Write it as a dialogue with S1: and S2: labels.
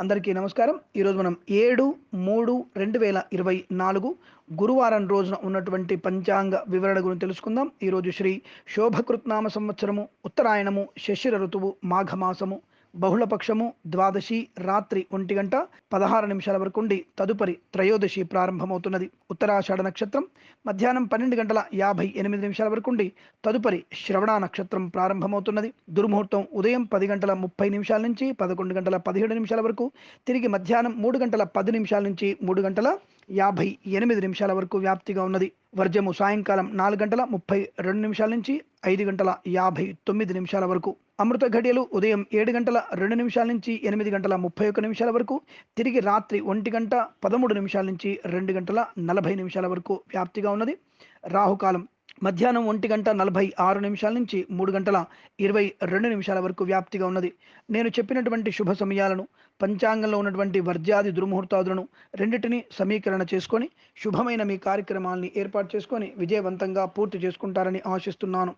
S1: అందరికీ నమస్కారం. ఈరోజు మనం ఏడు మూడు రెండు వేల ఇరవై నాలుగు గురువారం రోజున ఉన్నటువంటి పంచాంగ వివరణ గురించి తెలుసుకుందాం. ఈరోజు శ్రీ శోభకృత్నామ సంవత్సరము ఉత్తరాయణము శశిర ఋతువు మాఘమాసము బహుళపక్షము ద్వాదశి రాత్రి ఒంటి గంట పదహారు నిమిషాల వరకు ఉండి తదుపరి త్రయోదశి ప్రారంభమవుతున్నది. ఉత్తరాషాఢ నక్షత్రం మధ్యాహ్నం పన్నెండు గంటల యాభై ఎనిమిది నిమిషాల వరకు ఉండి తదుపరి శ్రవణ నక్షత్రం ప్రారంభమవుతున్నది. దుర్ముహూర్తం ఉదయం పది గంటల ముప్పై నిమిషాల నుంచి పదకొండు గంటల పదిహేడు నిమిషాల వరకు తిరిగి మధ్యాహ్నం మూడు గంటల పది నిమిషాల నుంచి మూడు గంటల యాభై ఎనిమిది నిమిషాల వరకు వ్యాప్తిగా ఉన్నది. వర్జము సాయంకాలం నాలుగు గంటల ముప్పై రెండు నిమిషాల నుంచి ఐదు గంటల యాభై తొమ్మిది నిమిషాల వరకు. అమృత ఘడియలు ఉదయం ఏడు గంటల రెండు నిమిషాల నుంచి ఎనిమిది గంటల ముప్పై ఒక్క నిమిషాల వరకు. తిరిగి రాత్రి ఒంటి గంట పదమూడు నిమిషాల నుంచి రెండు గంటల నలభై నిమిషాల వరకు వ్యాప్తిగా ఉన్నది. రాహుకాలం మధ్యాహ్నం ఒంటి గంట నలభై ఆరు నిమిషాల నుంచి మూడు గంటల ఇరవై రెండు నిమిషాల వరకు వ్యాప్తిగా ఉన్నది. నేను చెప్పినటువంటి శుభ సమయాలను పంచాంగంలో ఉన్నటువంటి వర్జాది దుర్ముహూర్తాదులను రెండింటిని సమీకరణ చేసుకొని శుభమైన మీ కార్యక్రమాల్ని ఏర్పాటు చేసుకొని విజయవంతంగా పూర్తి చేసుకుంటారని ఆశిస్తున్నాను.